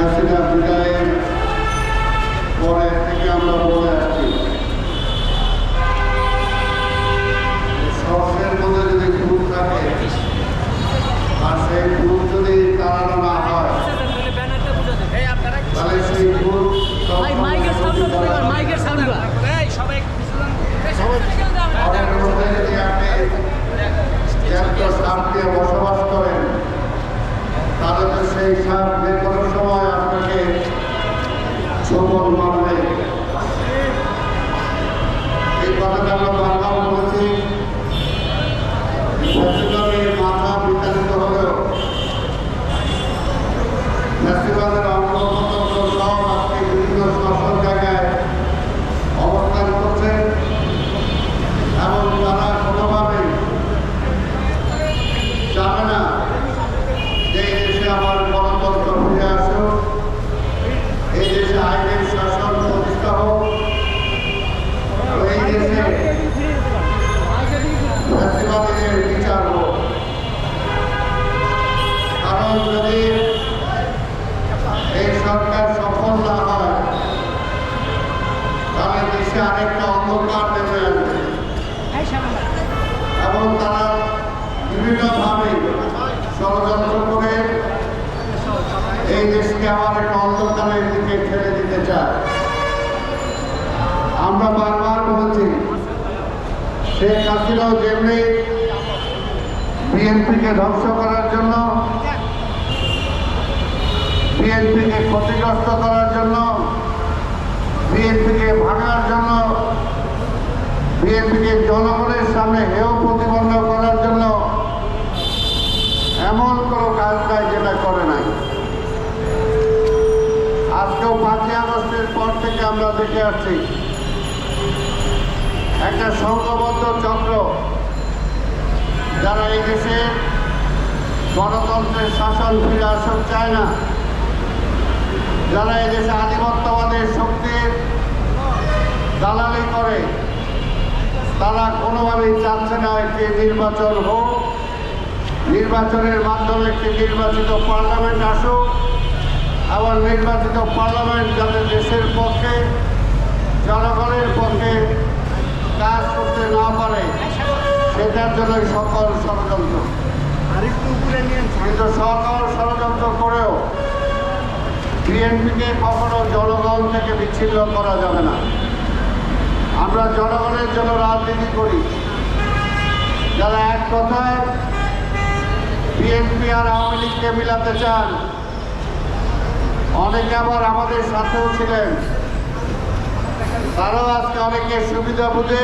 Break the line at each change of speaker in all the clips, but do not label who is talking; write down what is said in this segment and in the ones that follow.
হাসিনা বিদায়ের পরে থেকে আমরা বলে আসছি সরষের মধ্যে যদি গ্রুপ থাকে আর সেই গ্রুপ যদি তাড়ানো না হয় তাহলে সেই গ্রুপ বসবাস করেন তাদের সেই সাপ বের সফল মারবে এই কথাটা আমরা বারবার বলেছি ফ্যাসিবাদের মাথা বিতাড়িত হলেও ফ্যাসিবাদের অঙ্গপ্রত্যঙ্গ সব আজকে বিভিন্ন শাসন জায়গায় অবস্থান করছে এবং তারা কোনোভাবেই চাবে না যে এই দেশে আমার গণতন্ত্র ফিরে আসুক এই দেশে আইনের শাসন প্রতিষ্ঠা হোক এবং এই দেশে ফ্যাসিবাদীদের বিচার হোক কারণ যদি এই সরকার সফল না হয় তাহলে দেশে আরেকটা অন্ধকার নেমে আসবে। এবং তারা বিভিন্নভাবে ষড়যন্ত্র করে এই দেশকে আবার একটা অন্ধকারের দিকে ঠেলে দিতে চায়। আমরা বারবার বলেছি শেখ হাসিনাও যেমনি বিএনপিকে ধ্বংস করার জন্য বিএনপিকে ক্ষতিগ্রস্ত করার জন্য, বিএনপিকে ভাঙার জন্য, বিএনপিকে জনগণের সামনে হেয় প্রতিপন্ন করার জন্য এমন কোনো কাজ নাই যেটা করে নাই। আজকেও পাঁচই আগস্টের পর থেকে আমরা দেখে আসছি, একটা সংঘবদ্ধ চক্র যারা এই দেশে গণতন্ত্রের শাসন ফিরে আসক চায় না যারা এদেশে আধিপত্যবাদের শক্তির দালালি করে তারা কোনোভাবেই চাচ্ছে না একটি নির্বাচন হোক। নির্বাচনের মাধ্যমে একটি নির্বাচিত পার্লামেন্ট আসুক। আবার নির্বাচিত পার্লামেন্ট যাতে দেশের পক্ষে জনগণের পক্ষে কাজ করতে না পারে সেটার জন্য সকল ষড়যন্ত্র। কিন্তু সকল ষড়যন্ত্র করেও বিএনপিকে কখনো জনগণ থেকে বিচ্ছিন্ন করা যাবে না। আমরা জনগণের জন্য রাজনীতি করি। যারা এক কথায় বিএনপি আর আওয়ামী লীগকে মিলাতে চান, অনেকে আবার আমাদের সাথেও ছিলেন। তারাও আজকে অনেকে সুবিধা বুঝে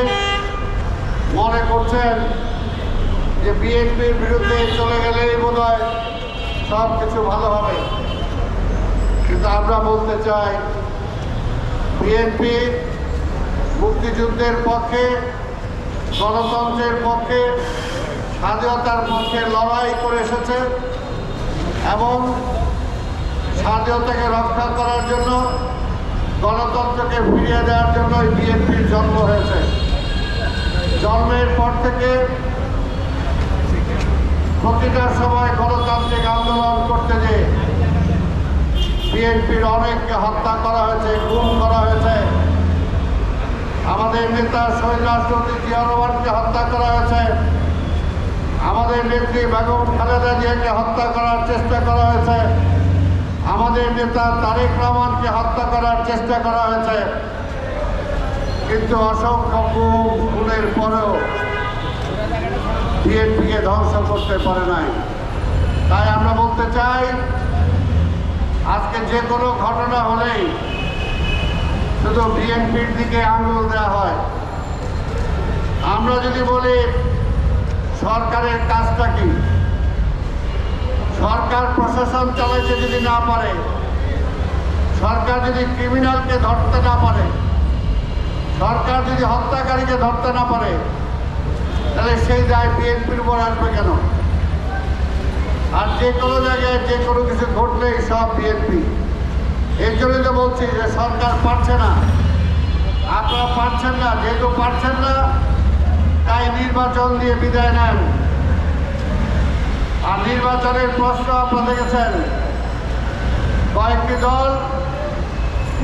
মনে করছেন যে বিএনপির বিরুদ্ধে চলে গেলেই বোধ হয় সব কিছু ভালো হবে। কিন্তু আমরা বলতে চাই বিএনপি মুক্তিযুদ্ধের পক্ষে, গণতন্ত্রের পক্ষে, স্বাধীনতার পক্ষে লড়াই করে এসেছে এবং স্বাধীনতাকে রক্ষা করার জন্য, গণতন্ত্রকে ফিরিয়ে দেওয়ার জন্য বিএনপির জন্ম হয়েছে। জন্মের পর থেকে প্রতিটা সময় গণতান্ত্রিক আন্দোলন করতে যে বিএনপির অনেককে হত্যা করা হয়েছে গুম করা হয়েছে। আমাদের নেতা শহীদ রাষ্ট্রপতি জিয়া হত্যা করা হয়েছে। আমাদের নেত্রী বেগম খালেদা জিয়াকে হত্যা করার চেষ্টা করা হয়েছে। আমাদের নেতা তারেক রহমানকে হত্যা করার চেষ্টা করা হয়েছে। কিন্তু অসংখ্য খুনের পরেও বিএনপিকে ধ্বংস করতে পারে নাই। তাই আমরা বলতে চাই আজকে যে কোনো ঘটনা হলেই শুধু বিএনপির দিকে আঙুল দেওয়া হয়। আমরা যদি বলি, সরকারের কাজটা কি? সরকার প্রশাসন চালাইতে যদি না পারে, সরকার যদি ক্রিমিনালকে ধরতে না পারে, সরকার যদি হত্যাকারীকে ধরতে না পারে, তাহলে সেই দায় বিএনপির উপর আসবে কেন? আর যে কোনো জায়গায় যে কোনো কিছু ঘটলেই সব বিএনপি। এর জন্যই তো বলছি যে সরকার পারছে না। আপনারা পারছেন না, যেহেতু পারছেন না, তাই নির্বাচন দিয়ে বিদায় নেন। আর নির্বাচনের প্রশ্ন আপনারা দেখেছেন কয়েকটি দল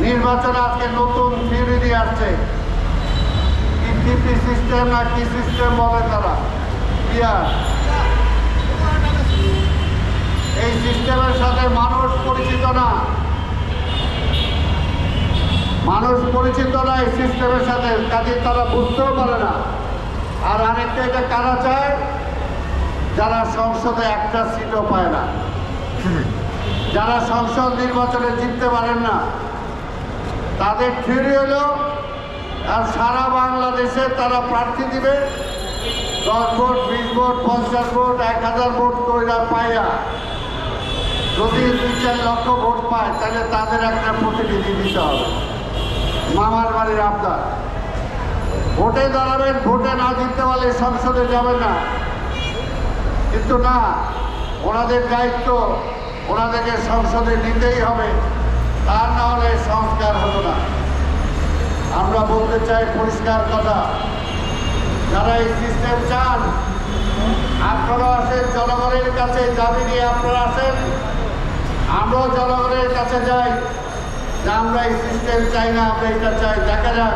নির্বাচনে আজকে নতুন থিওরি দিয়ে আসছে। কি সিস্টেম না কি সিস্টেম বলে তারা? ইয়ার এই সিস্টেমের সাথে মানুষ পরিচিত না মানুষ পরিচিত না এই সিস্টেমের সাথে কাজে তারা বুঝতেও পারে না। আর আরেকটা, এটা কারা চায়? যারা সংসদে একটা সিটও পায় না। যারা সংসদ নির্বাচনে জিততে পারেন না। তাদের থিওরি হলো, আর সারা বাংলাদেশে তারা প্রার্থী দিবে। দশ ভোট, বিশ ভোট, পঞ্চাশ ভোট, এক হাজার ভোট কইরা পাইয়া যদি দুই চার লক্ষ ভোট পায়, তাহলে তাদের একটা প্রতিনিধি দিতে হবে। মামার বাড়ির আবদার। ভোটে দাঁড়াবেন, ভোটে না জিততে পারলে সংসদে যাবেন না। কিন্তু না, ওনাদের দায়িত্ব ওনাদেরকে সংসদে নিতেই হবে। তার না হলে সংস্কার হলো না। আমরা বলতে চাই পরিষ্কার কথা, যারা এই সিস্টেম চান, আপনারা আসেন জনগণের কাছে, দাবি নিয়ে আপনারা আসেন। আমরাও জনগণের কাছে যাই। আমরা এই সিস্টেম চাই না, আমরা এটা চাই। দেখা যাক,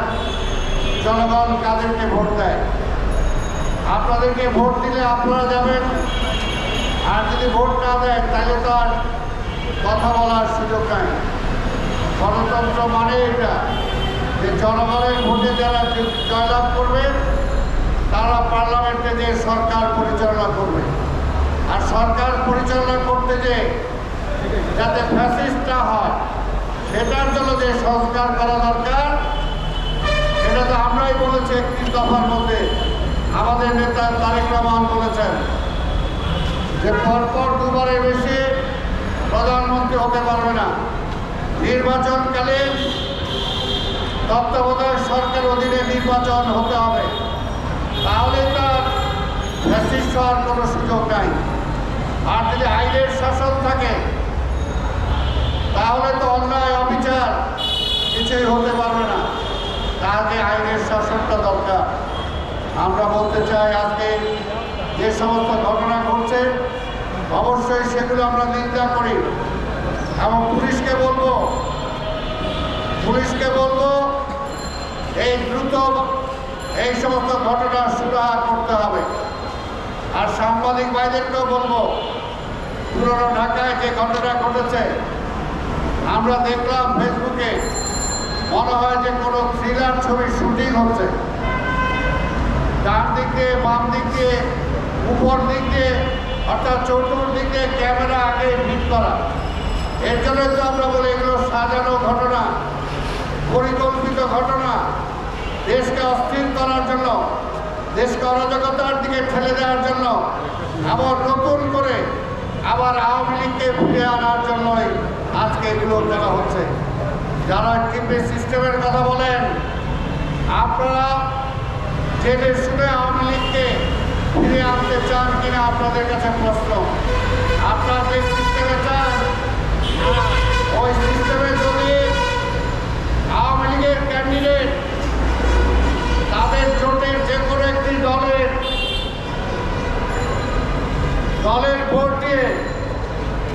জনগণ কাদেরকে ভোট দেয়। আপনাদেরকে ভোট দিলে আপনারা যাবেন। আর যদি ভোট না দেয়, তাহলে তো আর কথা বলার সুযোগ নাই। গণতন্ত্র মানে এটা, যে জনগণের ভোটে যারা জয়লাভ করবে, তারা পার্লামেন্টে যে সরকার পরিচালনা করবে। আর সরকার পরিচালনা করতে যে যাতে ফ্যাসিস্ট না হয় সেটার জন্য যে সংস্কার করা দরকার এটা তো আমরাই বলেছি একটি দফার মধ্যে। আমাদের নেতা তারেক রহমান বলেছেন যে পরপর দুবারের বেশি প্রধানমন্ত্রী হতে পারবে না। নির্বাচনকালে তত্ত্বাবধায়ক সরকার অধীনে নির্বাচন হতে হবে। তাহলে তার ফ্যাসিস্ট হওয়ার কোনো সুযোগ নাই। আর যদি আইনের শাসন থাকে তাহলে তো অন্যায় অবিচার। কিছুই হতে পারবে না। তাকে আইনের শাসনটা দরকার। আমরা বলতে চাই, আজকে যে সমস্ত ঘটনা ঘটছে, অবশ্যই সেগুলো আমরা নিন্দা করি। এবং পুলিশকে বলব পুলিশকে বলব, এই দ্রুত এই সমস্ত ঘটনা সুরাহা করতে হবে। আর সাংবাদিক ভাইদেরকেও বলব, পুরনো ঢাকায় যে ঘটনা ঘটেছে আমরা দেখলাম ফেসবুকে মনে হয় যে কোনো থ্রিলার ছবির শুটিং হচ্ছে। দিক দিয়ে, বাম দিক উপর দিকে অর্থাৎ চতুর্দিক দিয়ে ক্যামেরা আগে ফিট করা। এর জন্যই তো আমরা বলি এগুলো সাজানো ঘটনা, পরিকল্পিত ঘটনা। দেশকে অস্থির করার জন্য, দেশকে অরাজকতার দিকে ঠেলে দেওয়ার জন্য, আবার নতুন করে আবার আওয়ামী লীগকে ফিরে আনার জন্যই আজকে এগুলো করা হচ্ছে। যারা টিপি সিস্টেমের কথা বলেন, আপনারা জেনে শুনে আওয়ামী লীগকে ফিরে আনতে চান কিনা আপনাদের কাছে প্রশ্ন। আপনারা যে সিস্টেমে চান, ওই সিস্টেমে যদি আওয়ামী লীগের ক্যান্ডিডেট তাদের জোটের যে কোনো একটি দলের দলের ভোট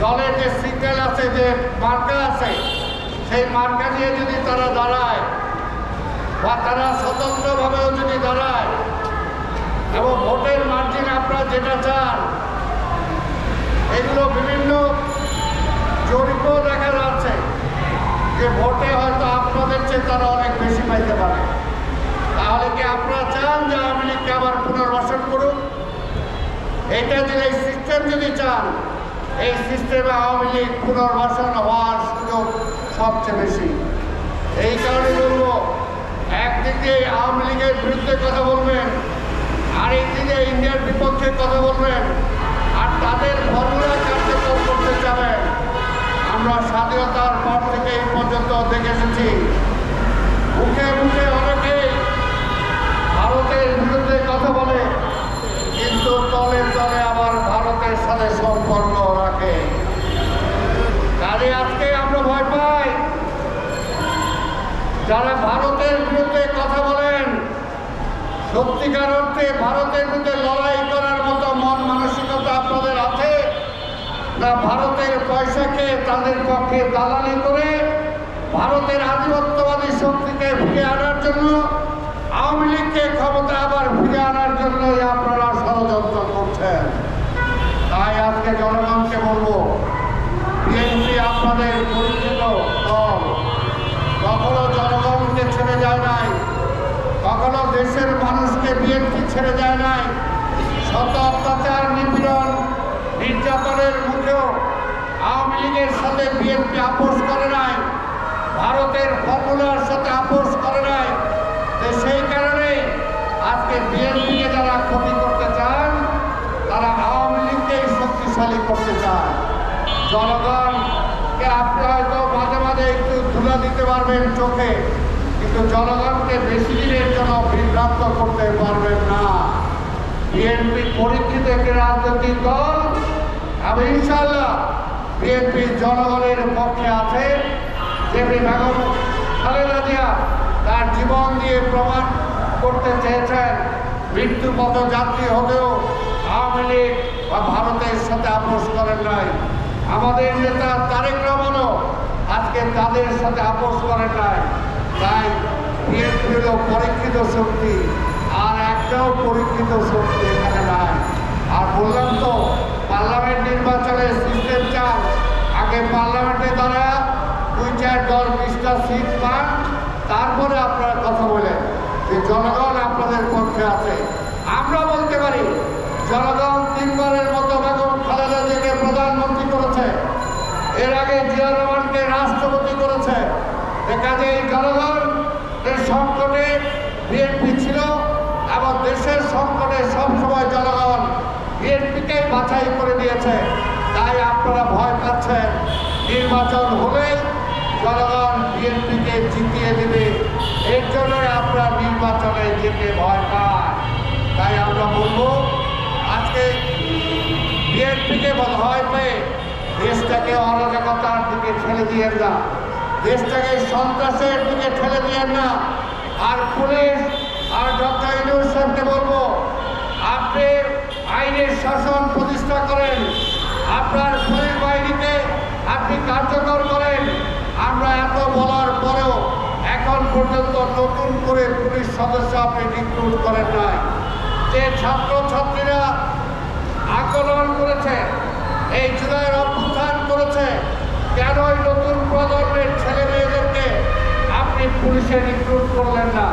দলের যে সিগন্যাল আছে, যে মার্কা আছে, সেই মার্কা নিয়ে যদি তারা দাঁড়ায়, বা তারা স্বতন্ত্রভাবেও যদি দাঁড়ায়, এবং ভোটের মার্জিন আপনারা যেটা চান, এগুলো বিভিন্ন জরিপও দেখা যাচ্ছে যে ভোটে হয়তো আপনাদের চেয়ে তারা অনেক বেশি পাইতে পারে। তাহলে কি আপনারা চান যে আওয়ামী লীগকে আবার পুনর্বাসন করুন এটা যদি সিস্টেম যদি চান এই সিস্টেমে আওয়ামী লীগ পুনর্বাসন হওয়ার সুযোগ সবচেয়ে বেশি। এই কারণে বলব, একদিকে আওয়ামী লীগের বিরুদ্ধে কথা বলবেন আরেক দিকে ইন্ডিয়ার বিপক্ষে কথা বলবেন, আর তাদের ফর্মুলা কার্যকর করতে যাবেন। আমরা স্বাধীনতার পর থেকে এই পর্যন্ত দেখে এসেছি। মুখে মুখে অনেকেই ভারতের বিরুদ্ধে কথা বলে কিন্তু তলে তলে আবার ভারতের সাথে সম্পর্ক রাখে। আজকে আমরা ভয় পাই। যারা ভারতের বিরুদ্ধে কথা বলেন, সত্যিকার অর্থে ভারতের বিরুদ্ধে লড়াই করার মতো মন মানসিকতা আপনাদের আছে? না ভারতের পয়সাকে তাদের পক্ষে দালালি করে ভারতের আধিপত্যবাদী শক্তিকে ফিরে আনার জন্য আওয়ামী লীগকে ক্ষমতা আবার ফিরে আনার জন্যই আপনারা ষড়যন্ত্র করছেন। তাই আজকে জনগণকে বলব, বিএনপি আপনাদের পরিচিত দল, কখনো জনগণকে ছেড়ে যায় নাই, কখনো দেশের মানুষকে বিএনপি ছেড়ে যায় নাই। শত অত্যাচার, নিপীড়ন, নির্যাতনের মুখেও আওয়ামী লীগের সাথে বিএনপি আপোষ করে নাই, ভারতের ফর্মুলার সাথে আপোষ করে নাই। সেই কারণে আজকে বিএনপিকে যারা ক্ষতি করতে চান, তারা আওয়ামী লীগকেই শক্তিশালী করতে চান। জনগণকে আপনি হয়তো মাঝে মাঝে একটু ধুলা দিতে পারবেন চোখে, কিন্তু জনগণকে বেশি দিনের জন্য বিভ্রান্ত করতে পারবেন না। বিএনপি পরীক্ষিত একটি রাজনৈতিক এবং ইনশাল্লাহ বিএনপি জনগণের পক্ষে আছে। যেমনি বেগম খালেদা জিয়া তার জীবন দিয়ে প্রমাণ করতে চেয়েছেন। মৃত্যু পথ যাত্রী হতেও আওয়ামী লীগ বা ভারতের সাথে আপোষ করেন নাই। আমাদের নেতা তারেক রহমানও আজকে তাদের সাথে আপোষ করেন নাই। তাই বিএনপি হল পরীক্ষিত শক্তি, আর একটাও পরীক্ষিত শক্তি এখানে নাই। আর বললাম তো, পার্লামেন্ট নির্বাচনের সিস্টেম চান আগে পার্লামেন্টে দ্বারা দুই চার দল বিশটা সিট পান তারপরে আপনারা কথা বলেন যে জনগণ আপনাদের পক্ষে আছে। আমরা বলতে পারি, জনগণ তিনবারের মতো বেগম খালেদা জিয়াকে প্রধানমন্ত্রী করেছে। এর আগে জিয়া রহমানকে রাষ্ট্রপতি করেছে। কাজে এই জনগণ এর সংকটে বিএনপি ছিল এবং দেশের সংকটে সবসময় জনগণ বিএনপিকেই বাছাই করে দিয়েছে তাই আপনারা ভয় পাচ্ছেন। নির্বাচন হলে জনগণ বিএনপিকে জিতিয়ে দেবে। এর জন্যই আপনারা নির্বাচনে যেতে ভয় পান তাই আমরা বলব, আজকে বিএনপিকে ভয় পেয়ে দেশটাকে অরাজকতার দিকে ঠেলে দিয়েন না। দেশটাকে সন্ত্রাসের দিকে ঠেলে দিয়েন না। আর পুলিশ আর ডক্টর সাহেবকে বলব, আপনি আইনের শাসন প্রতিষ্ঠা করেন। আপনার পুলিশ বাহিনীকে আপনি কার্যকর করেন। আমরা এত বলার পরেও এখন পর্যন্ত নতুন করে পুলিশ সদস্য আপনি রিক্রুট করেন নাই। যে ছাত্রছাত্রীরা আন্দোলন করেছে, এই জুলাইয়ের অভ্যুত্থান করেছে, কেন এই নতুন প্রজন্মের ছেলে মেয়েদেরকে আপনি পুলিশে রিক্রুট করলেন না?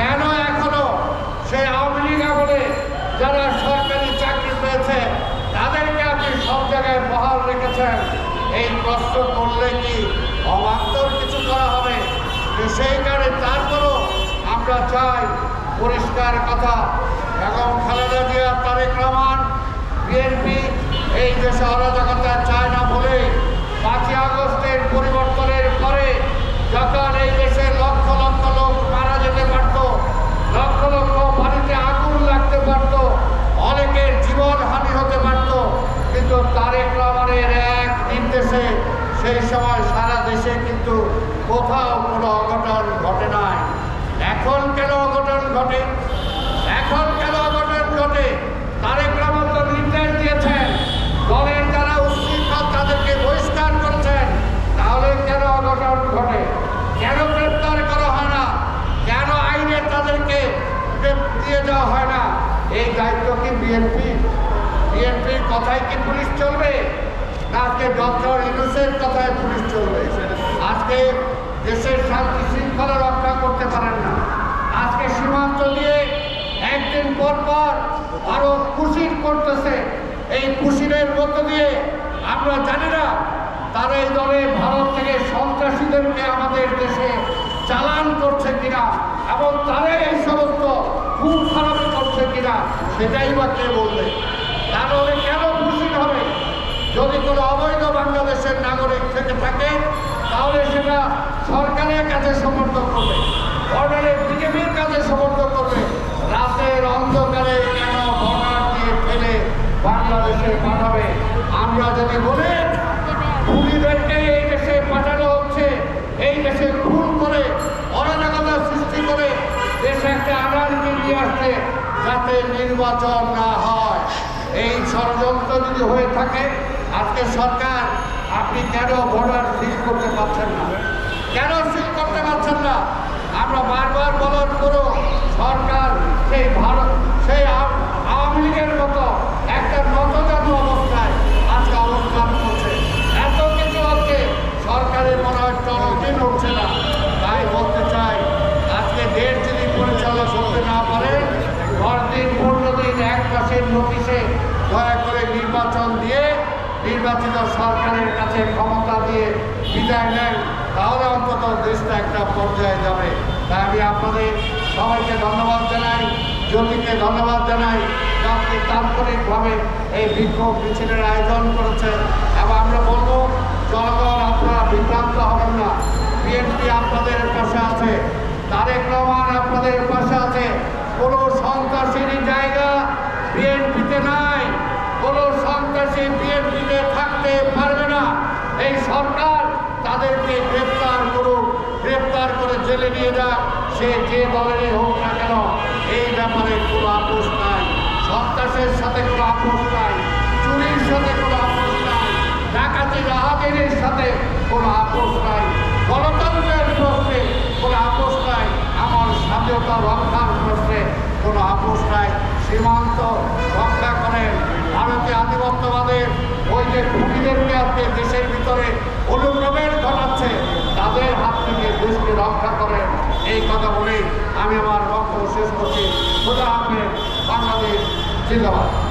কেন এখনও সেই আওয়ামী লীগ আমলে যারা সরকারি চাকরি পেয়েছে, তাদেরকে আপনি সব জায়গায় বহাল রেখেছেন? এই প্রশ্ন করলে কি অবান্তর কিছু করা হবে। সেই কারণে তারপরও আমরা চাই, পরিষ্কার কথা। এবং খালেদা জিয়া, তারেক রহমান, বিএনপি, এই দেশে অরাজকতা চায় না বলে পাঁচই আগস্টের পরিবর্তনের পরে যখন এই দেশে লক্ষ লক্ষ লোক মারা যেতে পারত লক্ষ লক্ষ বাড়িতে আগুন লাগতে পারত অনেকের জীবন হানি হতে পারত কিন্তু তারেক রহমানের এক নির্দেশে সেই সময় সারা দেশে কিন্তু কোথাও কোনো অঘটন ঘটে নাই এখন কেন অঘটন ঘটে। এখন কেন অঘটন ঘটে? তারেক রহমান তো নির্দেশ দিয়েছেন, দলের যারা উশৃঙ্খল তাদেরকে বহিষ্কার করছেন। তাহলে কেন অঘটন ঘটে? কেন গ্রেপ্তার করা হয় না? কেন আইনে তাদেরকে দিয়ে দেওয়া হয় না? এই দায়িত্ব কি বিএনপি বিএনপির কথায় কি পুলিশ চলবে? না, আজকে ডক্টর ইউনুসের কথায় পুলিশ চলবে। আজকে দেশের শান্তি শৃঙ্খলা রক্ষা করতে পারেন না। দিয়ে একদিন পর পর আরও কুশির করতেছে। এই কুশিরের মধ্য দিয়ে আমরা জানি না তারা এই দলে ভারত থেকে সন্ত্রাসীদেরকে আমাদের দেশে চালান করছে কিনা এবং তারাই এই সমস্ত খুব খারাপ করছে কিনা সেটাই বা কে বলবে? তাহলে কেন খুশি হবে? যদি কোনো অবৈধ বাংলাদেশের নাগরিক থেকে থাকে, তাহলে সেটা সরকারের কাছে সমর্থন করবে। বর্ডারের বিজেপির কাছে সমর্থন করবে। রাতের অন্ধকারে কেন বর্ডার দিয়ে ফেলে বাংলাদেশে পাঠাবে? আমরা যদি বলি খুনিদেরকে এই দেশে পাঠানো হচ্ছে, এই দেশে খুন করে, অরাজকতা সৃষ্টি করে দেশে একটা আনারকি নিয়ে আসছে যাতে নির্বাচন না হয়। এই ষড়যন্ত্র যদি হয়ে থাকে, আজকে সরকার, আপনি কেন বর্ডার সিল করতে পারছেন না? কেন সিল করতে পারছেন না? আমরা বারবার বলার পরও সরকার সেই ভারত, সেই আওয়ামী লীগের মতো একটা নতজানু অবস্থায় আজকে অবস্থান করছে। এত কিছু হচ্ছে সরকারের মনে হয় টনকিন উঠছে না। তাই বলতে চাই, আজকে দেশ যদি পরিচালনা করতে না পারে দশ দিন পনেরো দিন এক মাসের নথি দয়া করে নির্বাচন দিয়ে নির্বাচিত সরকারের কাছে ক্ষমতা দিয়ে বিদায় নেন, তাহলে অন্তত দেশটা একটা পর্যায়ে যাবে। তাই আমি আপনাদের সবাইকে ধন্যবাদ জানাই জ্যোতিকে ধন্যবাদ জানাই। আপনি তাৎক্ষণিকভাবে এই বিক্ষোভ মিছিলের আয়োজন করেছেন এবং আমরা বলব, জনগণ আপনারা বিভ্রান্ত হবেন না। বিএনপি আপনাদের পাশে আছে, তারেক রহমান আপনাদের পাশে আছে। কোনো সন্ত্রাসীর জায়গা বিএনপিতে নাই। কোনো সন্ত্রাসী বিএনপিতে থাকতে পারবে না। এই সরকার তাদেরকে গ্রেপ্তার করুক। গ্রেপ্তার করে জেলে নিয়ে যাক, সে যে দলেরই হোক না কেন, এই ব্যাপারে কোনো আপোষ নাই। সন্ত্রাসের সাথে কোনো আপোষ নাই, চুরির সাথে কোনো আপোষ নাই, ডাকাতি রাহাগিরির সাথে কোনো আপোষ নাই, গণতন্ত্রের প্রশ্নে কোনো আপোষ নাই, আমার স্বাধীনতা রক্ষার প্রশ্নে কোনো আপোষ নাই। সীমান্ত রক্ষা করেন ভারতীয় আধিপত্যবাদের, ওই যে খুনিদেরকে আজকে দেশের ভিতরে অনুপ্রবেশ ঘটাচ্ছে তাদের হাত থেকে দেশকে রক্ষা করেন এই কথা বলে আমি আমার বক্তব্য শেষ করছি। খোদা হাফেজ বাংলাদেশ জিন্দাবাদ।